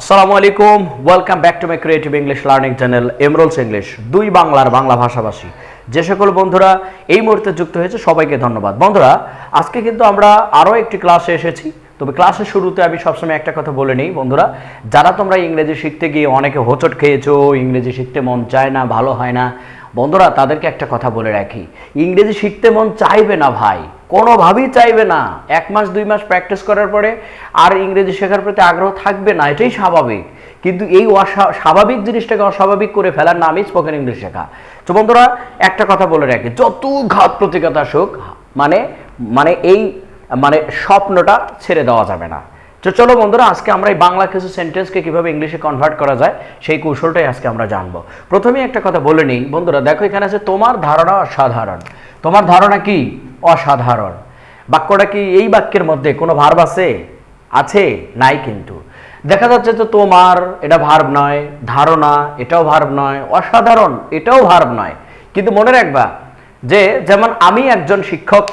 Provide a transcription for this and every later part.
আসসালামু আলাইকুম welcome back to my creative English learning channel এমরোলস English দুই বাংলার বাংলা ভাষাভাষী। যে সকল বন্ধুরা এই মুহূর্তে যুক্ত হয়েছে, সবাইকে ধন্যবাদ। বন্ধুরা, আজকে কিন্তু আমরা আরও একটি ক্লাসে এসেছি। তবে ক্লাসের শুরুতে আমি সবসময় একটা কথা বলে নিই, বন্ধুরা, যারা তোমরা ইংরেজি শিখতে গিয়ে অনেকে হোঁচট খেয়েছো, ইংরেজি শিখতে মন চায় না, ভালো হয় না, বন্ধুরা, তাদেরকে একটা কথা বলে রাখি। ইংরেজি শিখতে মন চাইবে না ভাই। কোনোভাবেই চাইবে না। এক মাস, দুই মাস প্র্যাকটিস করার পরে আর ইংরেজি শেখার প্রতি আগ্রহ থাকবে না, এটাই স্বাভাবিক। কিন্তু এই স্বাভাবিক জিনিসটাকে অস্বাভাবিক করে ফেলার নামই স্পোকেন ইংলিশ শেখা। তো বন্ধুরা, একটা কথা বলে রাখি, যত ঘাত প্রতিঘাত আসুক মানে মানে এই মানে স্বপ্নটা ছেড়ে দেওয়া যাবে না। তো চলো বন্ধুরা, আজকে আমরা এই বাংলা কিছু সেন্টেন্সকে কীভাবে ইংলিশে কনভার্ট করা যায়, সেই কৌশলটাই আজকে আমরা জানব। প্রথমেই একটা কথা বলে নিই, বন্ধুরা, দেখো এখানে আছে তোমার ধারণা অসাধারণ। তোমার ধারণা কি? অসাধারণ। বাক্যটা কি এই বাক্যের মধ্যে কোনো ভার্ব আছে? আছে? নাই কিন্তু। দেখা যাচ্ছে তো তোমার এটা ভার্ব নয়, ধারণা এটাও ভার্ব নয়, অসাধারণ এটাও ভার্ব নয়। কিন্তু মনে রাখবা যে যেমন আমি একজন শিক্ষক,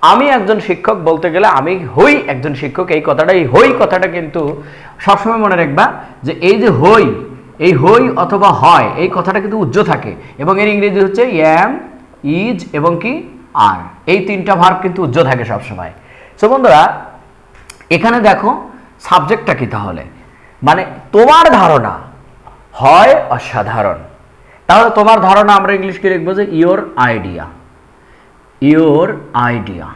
আমি একজন শিক্ষক বলতে গেলে আমি হই একজন শিক্ষক, এই কথাটা এই হই কথাটা কিন্তু সবসময় মনে রাখবা যে এই যে হই, এই হই অথবা হয়, এই কথাটা কিন্তু উজ্জ্ব থাকে। এবং এর ইংরেজি হচ্ছে এম ইজ এবং কি? আর এই তিনটা ভার্ব কিন্তু উজ্জ্ব থাকে সবসময়। সো বন্ধুরা, এখানে দেখো সাবজেক্টটা কি তাহলে? মানে তোমার ধারণা হয় অসাধারণ। তাহলে তোমার ধারণা আমরা ইংলিশ কি লিখব যে ইওর আইডিয়া ইওর আইডিয়া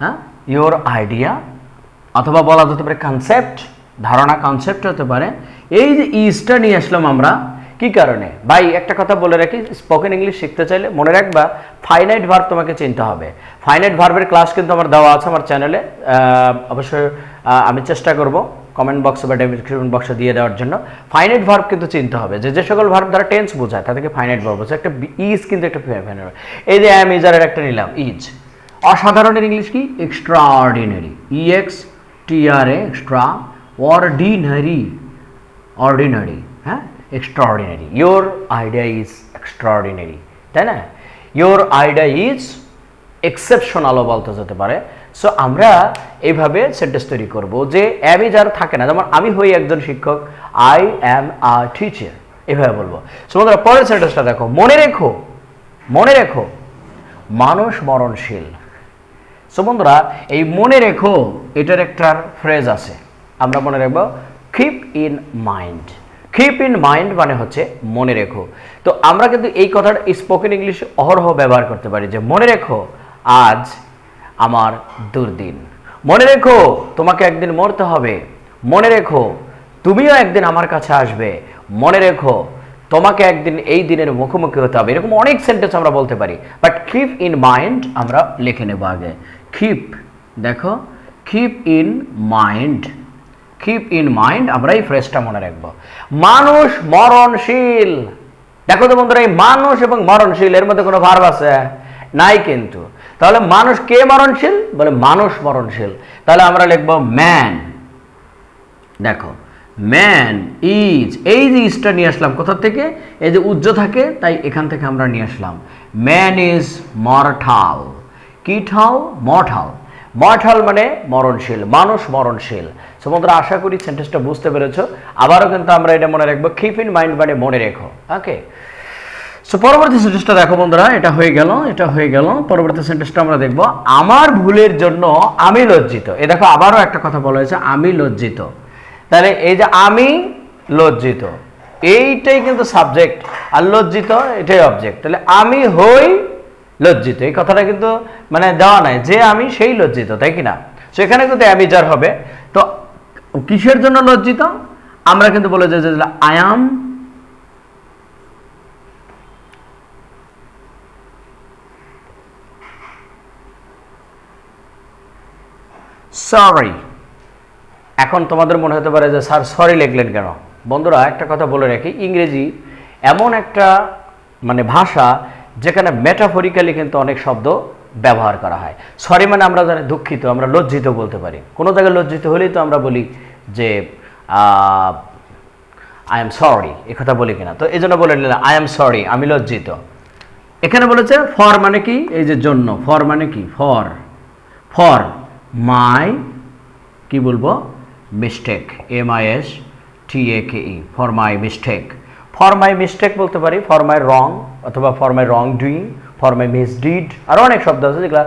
হ্যাঁ? ইওর আইডিয়া অথবা বলা যেতে পারে কনসেপ্ট ধারণা কনসেপ্ট হতে পারে। এই যে ইজটা নিয়ে আসলাম আমরা কি কারণে? ভাই, একটা কথা বলে রাখি স্পোকেন ইংলিশ শিখতে চাইলে মনে রাখবা ফাইনাইট ভার্ব তোমাকে চিনতে হবে। ফাইনাইট ভার্বের ক্লাস কিন্তু আমার দেওয়া আছে আমার চ্যানেলে অবশ্যই আমি চেষ্টা করব কমেন্ট বক্সে বা ডেসক্রিপশন বক্সে দিয়ে দেওয়ার জন্য। ফাইনাইট ভার্ব কিন্তু চিনতে হবে। যে যে সকল ভার্ব দ্বারা টেন্স বোঝায়, তাদেরকে ফাইনাইট ভার্ব বোঝায় একটা ইজ কিন্তু একটা ফাইনাইট এই যে অ্যাম ইজারের একটা নিলাম ইজ অসাধারণের ইংলিশ কি? Extraordinary E X T R A extraordinary ordinary হ্যাঁ? Extraordinary your idea is extraordinary তাই না? ইয়োর আইডিয়া ইজ এক্সেপশনালও বলতে যেতে পারে। সো আমরা এইভাবে সেন্টেন্স তৈরি করব যে অ্যামি যার থাকে না। যেমন আমি হই একজন শিক্ষক আই অ্যাম আ টিচার এভাবে বলব। সো পরের সেন্টেন্সটা দেখো। মনে রেখো মনে রেখো, মানুষ মরণশীল। সো এই মনে রেখো, এটার একটা ফ্রেজ আছে। আমরা মনে রাখব keep in mind keep in mind মানে হচ্ছে মনে রেখো। তো আমরা কিন্তু এই কথাটা স্পোকেন ইংলিশ অহরহ ব্যবহার করতে পারি যে, মনে রেখো, আজ আমার দুর্দিন। মনে রেখো, তোমাকে একদিন মরতে হবে। মনে রেখো, তুমিও একদিন আমার কাছে আসবে। মনে রেখো, তোমাকে একদিন এই দিনের মুখোমুখি হতে হবে। এরকম অনেক সেন্টেন্স আমরা বলতে পারি। বাট কিপ ইন মাইন্ড আমরা লিখে নেব আগে। কিপ দেখো keep in mind keep in mind আমরা এই ফ্রেজটা মনে রাখব। মানুষ মরণশীল। দেখো তো বন্ধুরা, এই মানুষ এবং মরণশীল, এর মধ্যে কোনো ভার্ব আছে? নাই কিন্তু। তাহলে মানুষ কে মরণশীল? বলে মানুষ মরণশীল। তাহলে আমরা লিখব ম্যান দেখো ম্যান ইজ এই যে ইজটা নিয়ে আসলাম, কোথা থেকে? এই যে উজ্জ্ব থাকে, তাই এখান থেকে আমরা নিয়ে আসলাম। ম্যান ইজ মরঠাল কি ঠাল মঠাল মঠাল মানে মরণশীল, মানুষ মরণশীল। সমুদ্র আশা করি সেন্টেন্সটা বুঝতে পেরেছ। আবারও কিন্তু আমরা এটা মনে রাখব কিপ ইন মাইন্ড মানে মনে রেখো ওকে সো পরবর্তী সেন্টেন্সটা দেখো বন্ধুরা, এটা হয়ে গেল, এটা হয়ে গেল। পরবর্তী সেন্টেন্সটা আমরা দেখব, আমার ভুলের জন্য আমি লজ্জিত। এ দেখো, আবারও একটা কথা বলা হয়েছে, আমি লজ্জিত। তাহলে এই যে আমি লজ্জিত, এইটাই কিন্তু সাবজেক্ট আর লজ্জিত এটাই অবজেক্ট তাহলে আমি হই লজ্জিত, এই কথাটা কিন্তু মানে দেওয়া নাই, যে আমি সেই লজ্জিত, তাই কি না? সেখানে কিন্তু যার হবে। কিসের জন্য লজ্জিত? আমরা কিন্তু বলে যে আই অ্যাম সরি এখন তোমাদের মনে হতে পারে যে, স্যার সরি লিখলেন কেন? বন্ধুরা, একটা কথা বলে রাখি, ইংরেজি এমন একটা মানে ভাষা যেখানে মেটাফরিক্যালি কিন্তু অনেক শব্দ ব্যবহার করা হয়। সরি মানে আমরা জানি দুঃখিত, আমরা লজ্জিত বলতে পারি। কোনো জায়গায় লজ্জিত হলেই তো আমরা বলি যে আই এম সরি কথা বলি কিনা। তো এই জন্য বলে নিলাম আই এম সরি আমি লজ্জিত। এখানে বলেছে ফর মানে কি? এই যে জন্য ফর মানে কি? ফর ফর মাই কি বলব? Mistake M I S T A K E for my mistake for my mistake বলতে পারি ফর মাই রং অথবা for my wrongdoing for my misdeed আরও অনেক শব্দ আছে যেগুলো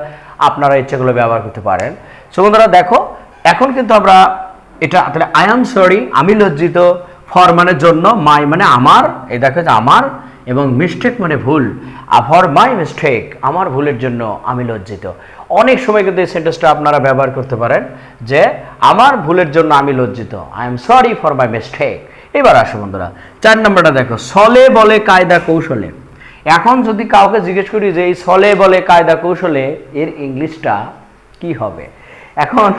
আপনারা ইচ্ছেগুলো ব্যবহার করতে পারেন। সো বন্ধুরা, দেখো, এখন কিন্তু আমরা এটা তাহলে আই এম সরি আমি লজ্জিত ফর মানে জন্য মাই মানে আমার, এই দেখো যে আমার, এবং মিস্টেক মানে ভুল ফর মাই মিস্টেক আমার ভুলের জন্য আমি লজ্জিত। অনেক সময় কিন্তু এই সেন্টেন্সটা আপনারা ব্যবহার করতে পারেন যে, আমার ভুলের জন্য আমি লজ্জিত I am sorry for my mistake এবার আসো বন্ধুরা, চার নম্বরটা দেখো, সলে বলে কায়দা কৌশলে। এখন যদি কাউকে জিজ্ঞেস করি যে এই সলে বলে, কায়দা কৌশলে এর ইংলিশটা কি হবে? এখন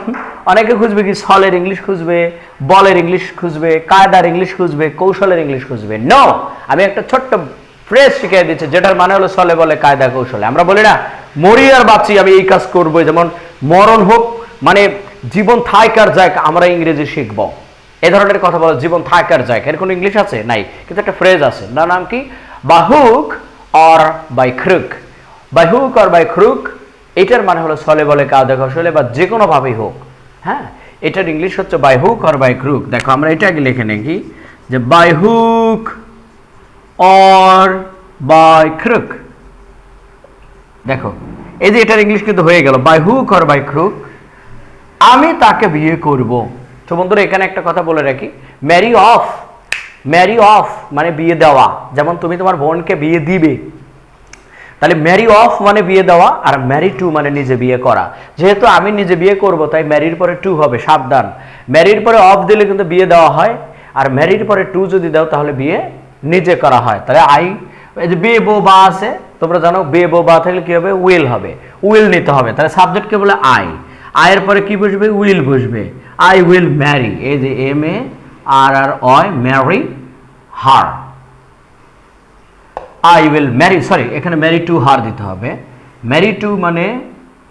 অনেকে খুঁজবে কি সলের ইংলিশ খুঁজবে, বলের ইংলিশ খুঁজবে, কায়দার ইংলিশ খুঁজবে, কৌশলের ইংলিশ খুঁজবে। নো আমি একটা ছোট্ট ফ্রেজ শিখিয়ে দিচ্ছি, যেটার মানে হলো সলে বলে, কায়দা কৌশলে। আমরা বলি না, মরি আর বাঁচি, আমি এই কাজ করব যেমন মরণ হোক মানে জীবন থাইকার যাক, আমরা ইংরেজি শিখব। এ ধরনের কথা বলো, জীবন থাকার যাক। এর কোনো ইংলিশ আছে? নাই। কিন্তু একটা ফ্রেজ আছে না নাম কি? By hook or by crook by hook or by crook এটার মানে হলো সলে বলে কাউ দেখা সলে বা যে কোনো ভাবেই হোক হ্যাঁ? এটার ইংলিশ হচ্ছে by hook or by crook দেখো, আমরা এটা লিখে নাকি যে by hook or by crook দেখো, এই যে এটার ইংলিশ কিন্তু হয়ে গেল by hook or by crook আমি তাকে বিয়ে করব। তো বন্ধুরা, এখানে একটা কথা বলে রাখি ম্যারি অফ ম্যারি অফ মানে বিয়ে দেওয়া। যেমন তুমি তোমার বোনকে বিয়ে দিবে। তাহলে ম্যারি অফ মানে বিয়ে দেওয়া আর ম্যারি টু মানে নিজে বিয়ে করা। যেহেতু আমি নিজে বিয়ে করব, তাই ম্যারির পরে টু হবে, সাবধান। ম্যারির পরে অফ দিলে কিন্তু বিয়ে দেওয়া হয় আর ম্যারির পরে টু যদি দাও, তাহলে বিয়ে নিজে করা হয়। তাহলে আই যে বে বো বা আছে, তোমরা জানো বে বো বা থাকলে কী হবে? উইল হবে। উইল নিতে হবে। তাহলে সাবজেক্টকে বলে আই আয়ের পরে কি বসবে? উইল বসবে। আই উইল ম্যারি এই যে M A R R Y marry her I will marry sorry এখানে ম্যারি টু হার দিতে হবে। ম্যারি টু মানে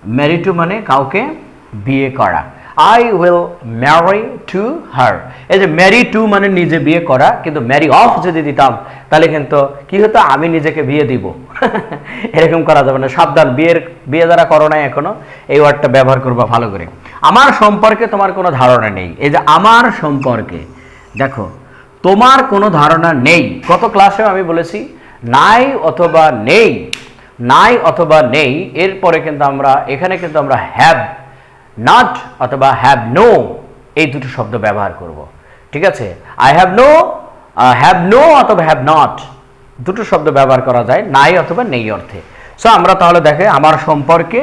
ম্যারি টু মানে কাউকে বিয়ে করা। I will marry to her এই যে ম্যারি টু মানে নিজে বিয়ে করা, কিন্তু ম্যারি অফ যদি দিতাম, তাহলে কিন্তু কি হতো? আমি নিজেকে বিয়ে দিব। এরকম করা যাবে না। সাবধান, বিয়ের, বিয়ে যারা করো নাই এখনও, এই ওয়ার্ডটা ব্যবহার করবা ভালো করে। আমার সম্পর্কে তোমার কোনো ধারণা নেই। এই যে আমার সম্পর্কে দেখো, তোমার কোনো ধারণা নেই। গত ক্লাসেও আমি বলেছি, নাই অথবা নেই, নাই অথবা নেই। এরপরে কিন্তু আমরা, এখানে কিন্তু আমরা হ্যাভ নট অথবা হ্যাভ নো এই দুটো শব্দ ব্যবহার করব। ঠিক আছে? I have no have no অথবা হ্যাভ নট দুটো শব্দ ব্যবহার করা যায়, নাই অথবা নেই অর্থে। সো আমরা তাহলে দেখে, আমার সম্পর্কে,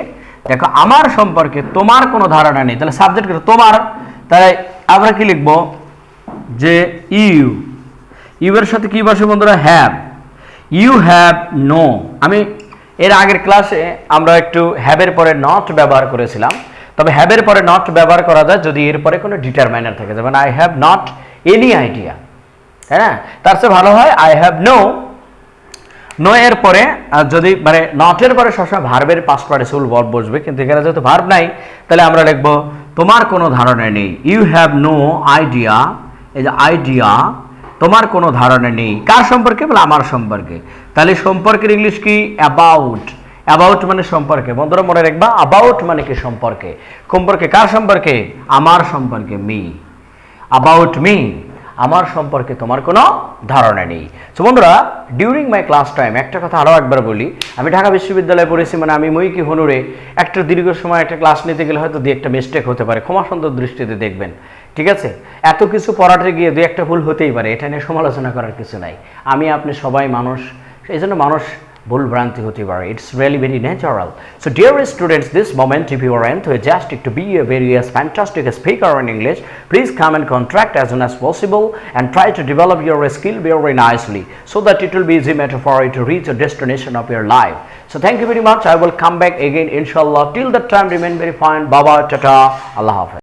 দেখো, আমার সম্পর্কে তোমার কোনো ধারণা নেই। তাহলে সাবজেক্ট তোমার। তাই আমরা কি লিখব? যে ইউ ইউ এর সাথে কি বসে বন্ধুরা? হ্যাভ। You have no. আমি এর আগের ক্লাসে আমরা একটু হ্যাবের পরে নট ব্যবহার করেছিলাম। তবে হ্যাবের পরে নট ব্যবহার করা যায় যদি এর পরে কোনো ডিটারমাইনার থাকে। যেমন I have not any idea হ্যাঁ তার চেয়ে ভালো হয় আই হ্যাভ নো নো এর পরে যদি মানে নটের পরে সবসময় ভার্বের পাস্ট পার্টিসিপল ভার্ব বসবে। কিন্তু এখানে যেহেতু ভার্ব নাই, তাহলে আমরা লিখব, তোমার কোনো ধারণা নেই। ইউ হ্যাভ নো আইডিয়া এই যে আইডিয়া তোমার কোনো ধারণা নেই। কার সম্পর্কে? বলে আমার সম্পর্কে। তাহলে সম্পর্কের ইংলিশ কি? অ্যাবাউট অ্যাবাউট মানে সম্পর্কে। বন্ধুরা, মনে রাখবা অ্যাবাউট মানে কি সম্পর্কে? সম্পর্কে কার সম্পর্কে? আমার সম্পর্কে মি অ্যাবাউট মি আমার সম্পর্কে তোমার কোনো ধারণা নেই। তো বন্ধুরা ডিউরিং মাই ক্লাস টাইম একটা কথা আরও একবার বলি। আমি ঢাকা বিশ্ববিদ্যালয়ে পড়েছি মানে আমি মইকি হনুরে, একটা দীর্ঘ সময় একটা ক্লাস নিতে গেলে হয়তো দু একটা মিস্টেক হতে পারে। ক্ষমা সুন্দর দৃষ্টিতে দেখবেন। ঠিক আছে এত কিছু পড়াতে গিয়ে দু একটা ভুল হতেই পারে এটা নিয়ে সমালোচনা করার কিছু নাই আমি আপনি সবাই মানুষ এই জন্য মানুষ ভুল ভ্রান্তি হতে পারে it's really very natural so dear students this moment if you are enthusiastic to be a very uh, fantastic speaker in English, please come and contract as soon as possible and try to develop your skill very nicely so that it will be easy matter for you to reach the destination of your life. So thank you very much. I will come back again inshallah. Till that time remain very fine. Baba, tata, Allah Hafiz.